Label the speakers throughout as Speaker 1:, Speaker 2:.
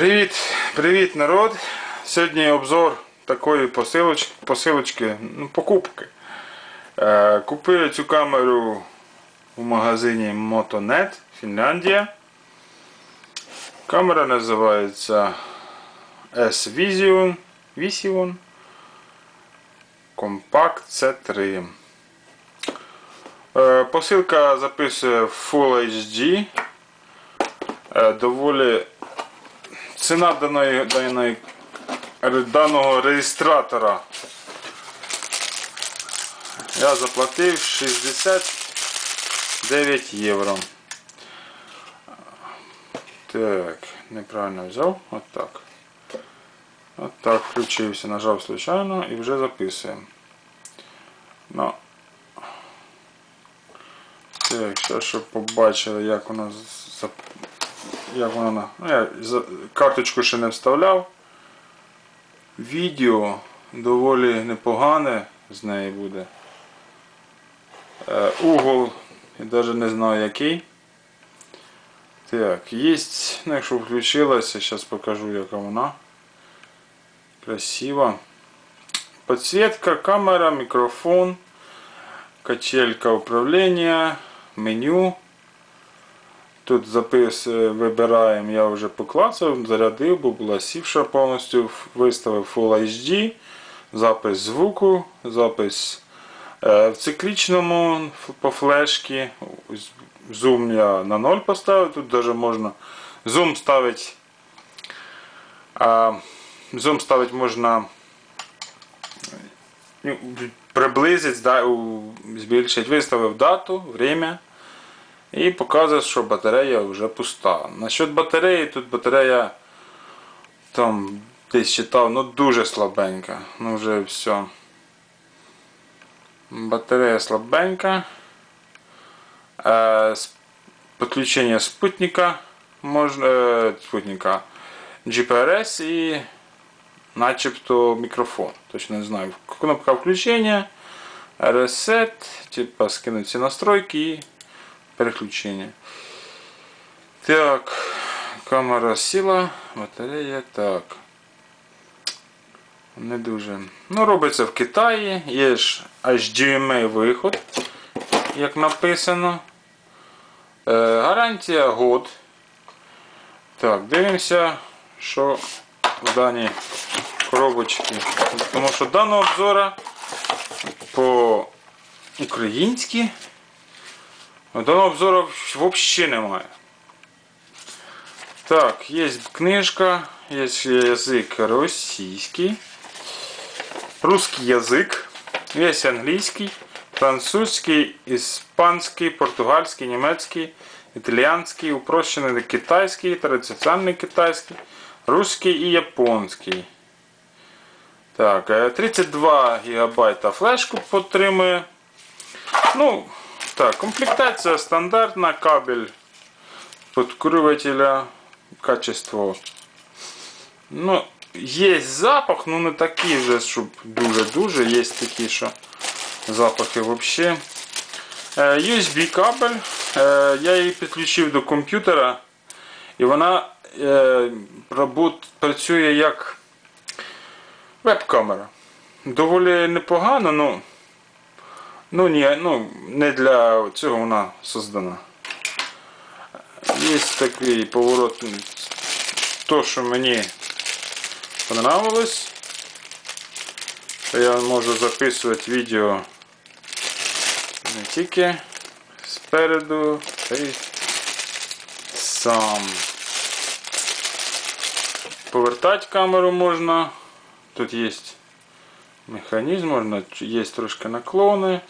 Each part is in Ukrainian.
Speaker 1: Привіт, привіт, народ! Сьогодні обзор такої посилочки, посилочки ну, покупки. Е, купив цю камеру в магазині Motonet, Фінляндія. Камера називається S-Vision Vision Compact C3. Е, посилка записує Full HD. Е, доволі ціна даної, даної, даного реєстратора. Я заплатив 69 євро. Так, неправильно взяв. От так. От так, включився, нажав случайно і вже записуємо. Ну, так, ще щоб побачили, як воно за- як воно. Ну, я карточку ще не вставляв. Відео доволі непогане з неї буде. Е, угол, я навіть не знаю який. Так, є, ну якщо включилася, зараз покажу яка вона. Красиво. Подсветка, камера, микрофон, качелька управления, меню. Тут запис е, вибираємо, я вже поклацав, зарядив, бо була сівша повністю, виставив Full HD, запис звуку, запис е, в циклічному по флешці. Зум я на 0 поставив, тут навіть можна зум ставити. А, зум ставити можна ну, приблизити, да, збільшити. Виставив дату, время. І показує, що батарея вже пуста. Насчет батареї, тут батарея там десь читав, ну дуже слабенька. Ну вже все. Батарея слабенька. Е, Підключення спутника можна, е, спутника GPRS і начебто мікрофон. Точно не знаю. Кнопка включення, reset, типа скинуть ці настройки і переключення. Так, камера сіла, батарея так. Не дуже. Ну, робиться в Китаї, є ж HDMI виход, як написано. Е, гарантія год. Так, дивимося, що в даній коробочці. Тому що даного обзора по українськи Даного обзору взагалі немає. Так, є книжка, є язик російський, русский язик, є англійський, французький, іспанський, португальський, німецький, італіянський, упрощений китайський, традиціональний китайський, русський і японський. Так, е, 32 ГБ флешку підтримує. Ну, так, комплектація стандартна, кабель подкурювателя, качество. Ну, є запах, ну не такий вже, щоб дуже-дуже, є такі, що запахи взагалі. USB кабель. Е, Я її підключив до комп'ютера і вона е, працює як веб-камера. Доволі непогано, ну. Ну ні, ну не для цього вона создана. Є такий поворот, то, що мені понравилось. Я можу записувати відео не тільки спереду, а й сам. Повертати камеру можна. Тут є механізм, можна, є трошки наклони.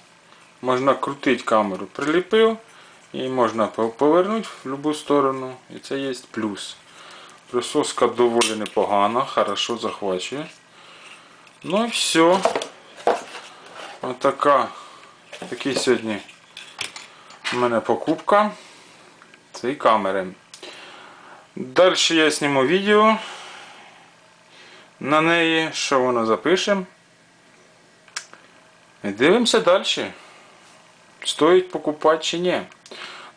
Speaker 1: Можна крутити камеру, приліпив і можна повернути в будь-яку сторону. І це є плюс. Присоска доволі непогана, хорошо захвачує. Ну і все. Отака. Такий сьогодні у мене покупка цієї камери. Далі я зніму відео на неї, що воно запишемо. І дивимося далі. Стоїть покупати чи ні.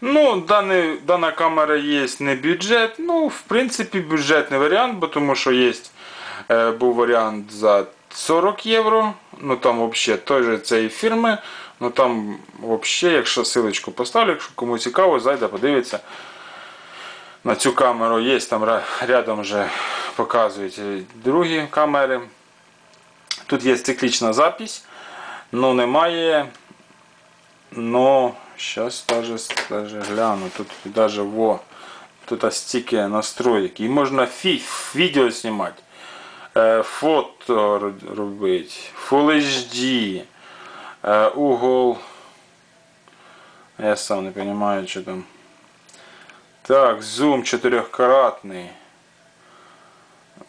Speaker 1: Ну, даний, дана камера є не бюджет. Ну, в принципі, бюджетний варіант, бо тому що є е, був варіант за 40 євро. Ну там взагалі той же цієї фірми. Ну там взагалі, якщо силочку поставлю, якщо кому цікаво, зайде, подивиться. На цю камеру є там рядом вже показують другі камери. Тут є циклічна запись, ну немає. Ну, зараз даже, даже гляну. Тут даже во. Тут аж стільки настроїк. І можна фі, відео знімати. Е, фото робити. Full HD. Е, угол. Я сам не розумію, що там. Так, зум чотирьохкаратний.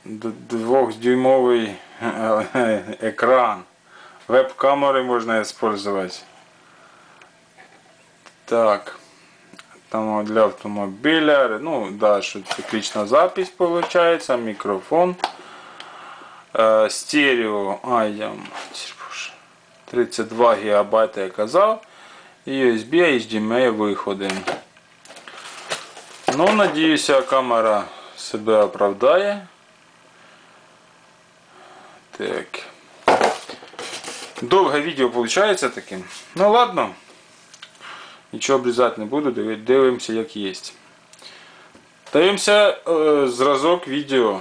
Speaker 1: Д- Двохдюймовий е, екран. Веб-камери можна використовувати. Так. Там для автомобіля. Ну, да, що циклічна запись виходить, мікрофон. Е, стерео. Ай, я 32 ГБ я казав. І USB, HDMI виходи. Ну, надіюся, камера себе оправдає. Так. Довге відео виходить таким. Ну ладно. Нічого обрізати не буду, диви- дивимося як є. Дивимося е, зразок відео.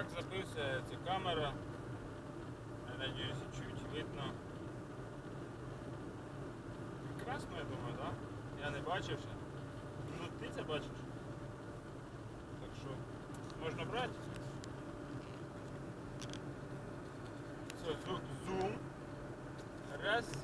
Speaker 1: Отак записує ця камера. Я надіюся, чуть видно. Прекрасно, я думаю, так? Я не бачив ще. Ну ти це бачиш. Так що можна брати. Все, зу- зум. Раз.